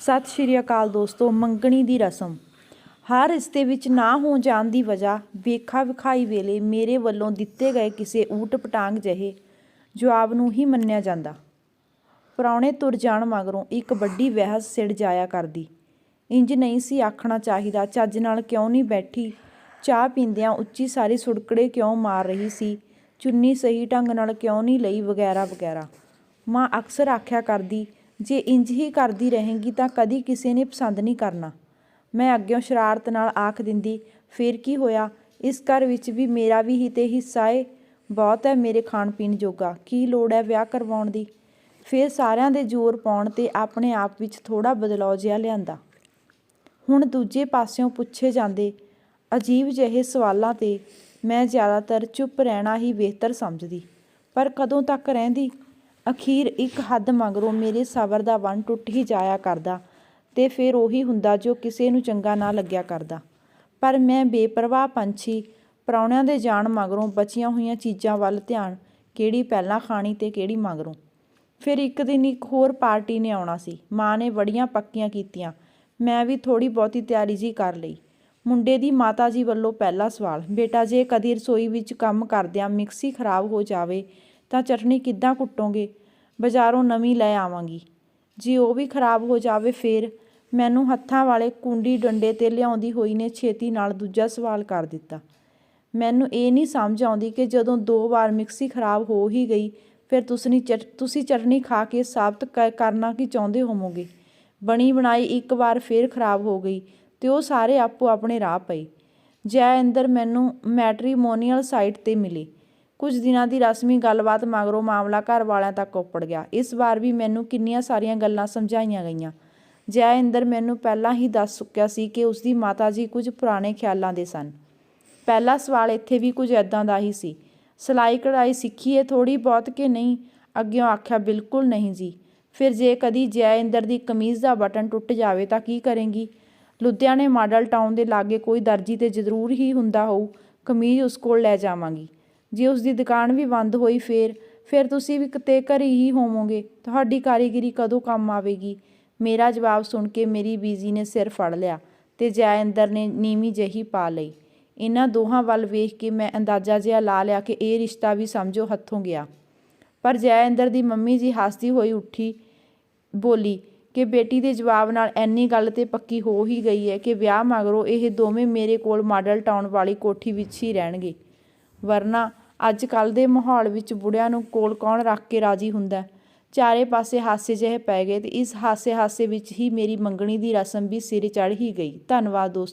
ਸਤਿ ਸ਼੍ਰੀ ਅਕਾਲ ਦੋਸਤੋ, ਮੰਗਣੀ ਦੀ ਰਸਮ। ਹਰ ਰਿਸ਼ਤੇ ਵਿੱਚ ਨਾ ਹੋ ਜਾਣ ਦੀ ਵਜ੍ਹਾ ਵੇਖਾ ਵਿਖਾਈ ਵੇਲੇ ਮੇਰੇ ਵੱਲੋਂ ਦਿੱਤੇ ਗਏ ਕਿਸੇ ਊਟ ਪਟਾਂਗ ਜਿਹੇ ਜਵਾਬ ਨੂੰ ਹੀ ਮੰਨਿਆ ਜਾਂਦਾ। ਪ੍ਰਾਹੁਣੇ ਤੁਰ ਜਾਣ ਮਗਰੋਂ ਇੱਕ ਵੱਡੀ ਬਹਿਸ ਸਿੜ ਜਾਇਆ ਕਰਦੀ। ਇੰਜ ਨਹੀਂ ਸੀ ਆਖਣਾ ਚਾਹੀਦਾ, ਚੱਜ ਨਾਲ ਕਿਉਂ ਨਹੀਂ ਬੈਠੀ? ਚਾਹ ਪੀਂਦਿਆਂ ਉੱਚੀ ਸਾਰੀ ਸੁੜਕੜੇ ਕਿਉਂ ਮਾਰ ਰਹੀ ਸੀ? ਚੁੰਨੀ ਸਹੀ ਢੰਗ ਨਾਲ ਕਿਉਂ ਨਹੀਂ ਲਈ? ਵਗੈਰਾ ਵਗੈਰਾ। ਮਾਂ ਅਕਸਰ ਆਖਿਆ ਕਰਦੀ ਜੇ ਇੰਜ ਹੀ ਕਰਦੀ ਰਹੇਂਗੀ ਤਾਂ ਕਦੀ ਕਿਸੇ ਨੇ ਪਸੰਦ ਨਹੀਂ ਕਰਨਾ। ਮੈਂ ਅੱਗਿਓਂ ਸ਼ਰਾਰਤ ਨਾਲ ਆਖ ਦਿੰਦੀ, ਫਿਰ ਕੀ ਹੋਇਆ? ਇਸ ਘਰ ਵਿੱਚ ਵੀ ਮੇਰਾ ਵੀ ਹੀ ਤੇ ਹਿੱਸਾ ਏ। ਬਹੁਤ ਹੈ ਮੇਰੇ ਖਾਣ ਪੀਣ ਜੋਗਾ। ਕੀ ਲੋੜ ਹੈ ਵਿਆਹ ਕਰਵਾਉਣ ਦੀ? ਫਿਰ ਸਾਰਿਆਂ ਦੇ ਜ਼ੋਰ ਪਾਉਣ ਤੇ ਆਪਣੇ ਆਪ ਵਿੱਚ ਥੋੜਾ ਬਦਲਾਅ ਜਿਹਾ ਲਿਆਂਦਾ। ਹੁਣ ਦੂਜੇ ਪਾਸਿਓਂ ਪੁੱਛੇ ਜਾਂਦੇ, ਅਜੀਬ ਜਿਹੇ ਸਵਾਲਾਂ ਤੇ ਮੈਂ ਜ਼ਿਆਦਾਤਰ ਚੁੱਪ ਰਹਿਣਾ ਹੀ ਬਿਹਤਰ ਸਮਝਦੀ। ਪਰ ਕਦੋਂ ਤੱਕ ਰਹਿੰਦੀ? ਅਖੀਰ ਇੱਕ ਹੱਦ ਮਗਰੋਂ ਮੇਰੇ ਸਬਰ ਦਾ ਵੰਨ ਟੁੱਟ ਹੀ ਜਾਇਆ ਕਰਦਾ ਤੇ ਫਿਰ ਉਹੀ ਹੁੰਦਾ ਜੋ ਕਿਸੇ ਨੂੰ ਚੰਗਾ ਨਾ ਲੱਗਿਆ ਕਰਦਾ। ਪਰ ਮੈਂ ਬੇਪਰਵਾਹ ਪੰਛੀ, ਪ੍ਰਾਹੁਣਿਆਂ ਦੇ ਜਾਣ ਮਗਰੋਂ ਬਚੀਆਂ ਹੋਈਆਂ ਚੀਜ਼ਾਂ ਵੱਲ ਧਿਆਨ ਕਿਹੜੀ ਪਹਿਲਾਂ ਖਾਣੀ ਤੇ ਕਿਹੜੀ ਮਗਰੋਂ। ਫਿਰ ਇੱਕ ਦਿਨ ਇੱਕ ਹੋਰ ਪਾਰਟੀ ਨੇ ਆਉਣਾ ਸੀ। ਮਾਂ ਨੇ ਬੜੀਆਂ ਪੱਕੀਆਂ ਕੀਤੀਆਂ। ਮੈਂ ਵੀ ਥੋੜੀ ਬਹੁਤੀ ਤਿਆਰੀ ਜੀ ਕਰ ਲਈ। ਮੁੰਡੇ ਦੀ ਮਾਤਾ ਜੀ ਵੱਲੋਂ ਪਹਿਲਾ ਸਵਾਲ, ਬੇਟਾ ਜੇ ਕਦੀ ਰਸੋਈ ਵਿੱਚ ਕੰਮ ਕਰਦਿਆਂ ਮਿਕਸੀ ਖਰਾਬ ਹੋ ਜਾਵੇ ਤਾਂ ਚਟਨੀ ਕਿੱਦਾਂ ਕੁੱਟੋਗੇ? ਬਾਜ਼ਾਰੋਂ ਨਵੀਂ ਲੈ ਆਵਾਂਗੀ। ਜੇ ਉਹ ਵੀ ਖਰਾਬ ਹੋ ਜਾਵੇ ਫੇਰ ਮੈਨੂੰ ਹੱਥਾਂ ਵਾਲੇ ਕੁੰਡੀ ਡੰਡੇ ਤੇ ਲਿਆਉਂਦੀ ਹੋਈ ਨੇ ਛੇਤੀ ਨਾਲ ਦੂਜਾ ਸਵਾਲ ਕਰ ਦਿੱਤਾ। ਮੈਨੂੰ ਇਹ ਨਹੀਂ ਸਮਝ ਆਉਂਦੀ ਕਿ ਜਦੋਂ ਦੋ ਵਾਰ ਮਿਕਸੀ ਖਰਾਬ ਹੋ ਹੀ ਗਈ, ਫਿਰ ਤੁਸੀਂ ਚਟ, ਤੁਸੀਂ ਚਟਨੀ ਖਾ ਕੇ ਸਾਬਤ ਕ- ਕਰਨਾ ਕੀ ਚਾਹੁੰਦੇ ਹੋਵੋਗੇ? ਬਣੀ ਬਣਾਈ ਇੱਕ ਵਾਰ ਫੇਰ ਖਰਾਬ ਹੋ ਗਈ ਤੇ ਉਹ ਸਾਰੇ ਆਪੋ ਆਪਣੇ ਰਾਹ ਪਏ। ਜੈ ਇੰਦਰ ਮੈਨੂੰ ਮੈਟਰੀਮੋਨੀਅਲ ਸਾਈਟ ਤੇ ਮਿਲੇ। ਕੁਝ ਦਿਨਾਂ ਦੀ ਰਸਮੀ ਗੱਲਬਾਤ ਮਗਰੋਂ ਮਾਮਲਾ ਘਰ ਵਾਲਿਆਂ ਤੱਕ ਉੱਪੜ ਗਿਆ। ਇਸ ਵਾਰ ਵੀ ਮੈਨੂੰ ਕਿੰਨੀਆਂ ਸਾਰੀਆਂ ਗੱਲਾਂ ਸਮਝਾਈਆਂ ਗਈਆਂ। ਜੈ ਇੰਦਰ ਮੈਨੂੰ ਪਹਿਲਾਂ ਹੀ ਦੱਸ ਚੁੱਕਿਆ ਸੀ ਕਿ ਉਸਦੀ ਮਾਤਾ ਜੀ ਕੁਝ ਪੁਰਾਣੇ ਖਿਆਲਾਂ ਦੇ ਸਨ। ਪਹਿਲਾ ਸਵਾਲ ਇੱਥੇ ਵੀ ਕੁਝ ਐਦਾਂ ਦਾ ਹੀ ਸੀ। ਸਿਲਾਈ ਕਢਾਈ ਸਿੱਖੀ ਹੈ ਥੋੜੀ ਬਹੁਤ ਕਿ ਨਹੀਂ? ਅੱਗਿਓਂ ਆਖਿਆ, ਬਿਲਕੁਲ ਨਹੀਂ ਜੀ। ਫਿਰ ਜੇ ਕਦੀ ਜੈ ਇੰਦਰ ਦੀ ਕਮੀਜ਼ ਦਾ ਬਟਨ ਟੁੱਟ ਜਾਵੇ ਤਾਂ ਕੀ ਕਰੇਂਗੀ? ਲੁਧਿਆਣੇ ਮਾਡਲ ਟਾਊਨ ਦੇ ਲਾਗੇ ਕੋਈ ਦਰਜੀ ਤੇ ਜ਼ਰੂਰ ਹੀ ਹੁੰਦਾ ਹੋਊ। ਕਮੀਜ਼ ਉਸ ਕੋਲ ਲੈ ਜਾਵਾਂਗੀ। ਜੇ ਉਸ ਦੀ ਦੁਕਾਨ ਵੀ ਬੰਦ ਹੋਈ ਫੇਰ, ਫਿਰ ਤੁਸੀਂ ਵੀ ਕਿਤੇ ਘਰੀ ਹੀ ਹੋਵੋਗੇ। ਤੁਹਾਡੀ ਕਾਰੀਗਰੀ ਕਦੋਂ ਕੰਮ ਆਵੇਗੀ? ਮੇਰਾ ਜਵਾਬ ਸੁਣ ਕੇ ਮੇਰੀ ਬੀਜੀ ਨੇ ਸਿਰ ਫੜ ਲਿਆ ਤੇ ਜੈ ਇੰਦਰ ਨੇ ਨੀਵੀਂ ਜਹੀ ਪਾ ਲਈ। ਇਹਨਾਂ ਦੋਹਾਂ ਵੱਲ ਵੇਖ ਕੇ ਮੈਂ ਅੰਦਾਜ਼ਾ ਜਿਹਾ ਲਾ ਲਿਆ ਕਿ ਇਹ ਰਿਸ਼ਤਾ ਵੀ ਸਮਝੋ ਹੱਥੋਂ ਗਿਆ। ਪਰ ਜੈ ਇੰਦਰ ਦੀ ਮੰਮੀ ਜੀ ਹੱਸਦੀ ਹੋਈ ਉੱਠੀ, ਬੋਲੀ ਕਿ ਬੇਟੀ ਦੇ ਜਵਾਬ ਨਾਲ ਐਨੀ ਗੱਲ ਤੇ ਪੱਕੀ ਹੋ ਹੀ ਗਈ ਹੈ ਕਿ ਵਿਆਹ ਮਗਰੋਂ ਇਹ ਦੋਵੇਂ ਮੇਰੇ ਕੋਲ ਮਾਡਲ ਟਾਊਨ ਵਾਲੀ ਕੋਠੀ ਵਿੱਚ ਹੀ ਰਹਿਣਗੇ। ਵਰਨਾ ਅੱਜ ਕੱਲ ਦੇ ਮਾਹੌਲ ਵਿੱਚ ਬੁੜਿਆਂ ਨੂੰ ਕੋਲ ਕੌਣ ਰੱਖ ਕੇ ਰਾਜੀ ਹੁੰਦਾ? ਚਾਰੇ ਪਾਸੇ ਹਾਸੇ ਜਿਹੇ ਪੈ ਗਏ ਤੇ ਇਸ ਹਾਸੇ ਹਾਸੇ ਵਿੱਚ ਹੀ ਮੇਰੀ ਮੰਗਣੀ ਦੀ ਰਸਮ ਵੀ ਸਿਰ ਚੜ੍ਹ ਹੀ ਗਈ। ਧੰਨਵਾਦ ਦੋਸਤੋ।